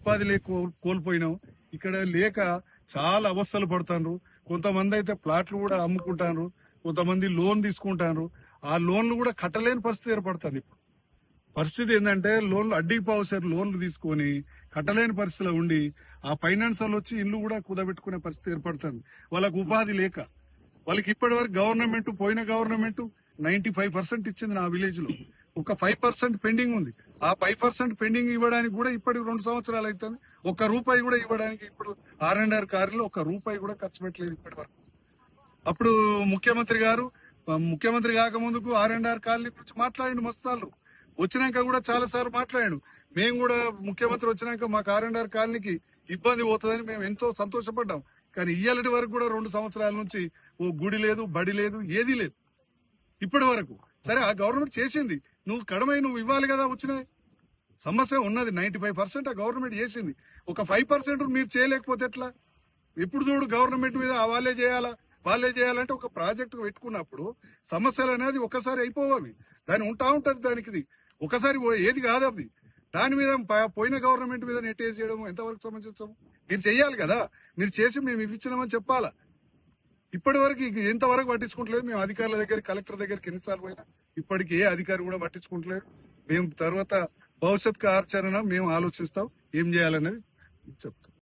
ఉపాధి లేక కోల్పోయినాం. ఇక్కడ లేక చాలా అవస్థలు పడుతున్నారు కొంతమంది అయితే ప్లాట్లు కూడా అమ్ముకుంటారు కొంతమంది లోన్ తీసుకుంటారు ఆ లోన్లు కూడా కట్టలేని పరిస్థితి ఏర్పడుతుంది ఇప్పుడు. పరిస్థితి ఏంటంటే లోన్లు అడ్డీ పావుసారి లోన్లు తీసుకొని కట్టలేని పరిస్థితిలో ఉండి ఆ ఫైనాన్స్ వాళ్ళు వచ్చి ఇల్లు కూడా కుదబెట్టుకునే పరిస్థితి ఏర్పడుతుంది. వాళ్ళకు ఉపాధి లేక. వాళ్ళకి ఇప్పటి వరకు గవర్నమెంట్ పోయిన గవర్నమెంట్ నైన్టీ ఫైవ్ పర్సెంట్ ఇచ్చింది నా విలేజ్లో ఒక ఫైవ్ పర్సెంట్ పెండింగ్ ఉంది. ఆ ఫైవ్ పర్సెంట్ పెండింగ్ ఇవ్వడానికి కూడా ఇప్పటికి రెండు సంవత్సరాలు అవుతుంది ఒక్క రూపాయి కూడా ఇవ్వడానికి ఇప్పుడు ఆర్ అండ్ ఆర్ కార్లో ఒక్క రూపాయి కూడా ఖర్చు పెట్టలేదు ఇప్పటి వరకు అప్పుడు ముఖ్యమంత్రి గారు ముఖ్యమంత్రి కాకముందుకు ఆర్ అండ్ ఆర్ కాలనీ గురించి మాట్లాడిండు మస్తాలు వచ్చినాక కూడా చాలా సార్లు మాట్లాడాడు. మేము కూడా ముఖ్యమంత్రి వచ్చినాక మాకు ఆర్ అండ్ ఆర్ కాలనీకి ఇబ్బంది పోతుందని మేము ఎంతో సంతోషపడ్డాం. కానీ ఇయ్యాలటి వరకు కూడా రెండు సంవత్సరాల నుంచి ఓ గుడి లేదు బడి లేదు ఏదీ లేదు. ఇప్పటి వరకు. సరే ఆ గవర్నమెంట్ చేసింది. నువ్వు కడమై నువ్వు ఇవ్వాలి కదా వచ్చినాయి సమస్య ఉన్నది. నైంటీ ఫైవ్ పర్సెంట్ ఆ గవర్నమెంట్ చేసింది. ఒక ఫైవ్ పర్సెంట్ మీరు చేయలేకపోతే ఎట్లా? ఎప్పుడు చూడు గవర్నమెంట్ మీద వాళ్ళే చేయాలా? వాళ్ళే చేయాలంటే ఒక ప్రాజెక్ట్ పెట్టుకున్నప్పుడు సమస్యలు అనేది ఒకసారి అయిపోవాలి. దాని ఉంటా ఉంటుంది దానికి ఇది. ఒకసారి ఏది కాదు అది. దాని మీద ప- పోయిన గవర్నమెంట్ మీద నెట్టేసి చేయడం ఎంతవరకు సమంజసం మీరు చేయాలి కదా. మీరు చేసి మేము ఇవ్విచ్చినామని చెప్పాలా? ఇప్పటి వరకు ఎంతవరకు పట్టించుకుంటలేదు. మేము అధికారుల దగ్గర కలెక్టర్ దగ్గరికి ఎన్నిసార్లు పోయినా ఇప్పటికి ఏ అధికారి కూడా పట్టించుకుంటలేదు. మేము తర్వాత భవిష్యత్ ఆచరణ మేము ఆలోచిస్తాం ఏం చేయాలనేది చెప్తాం.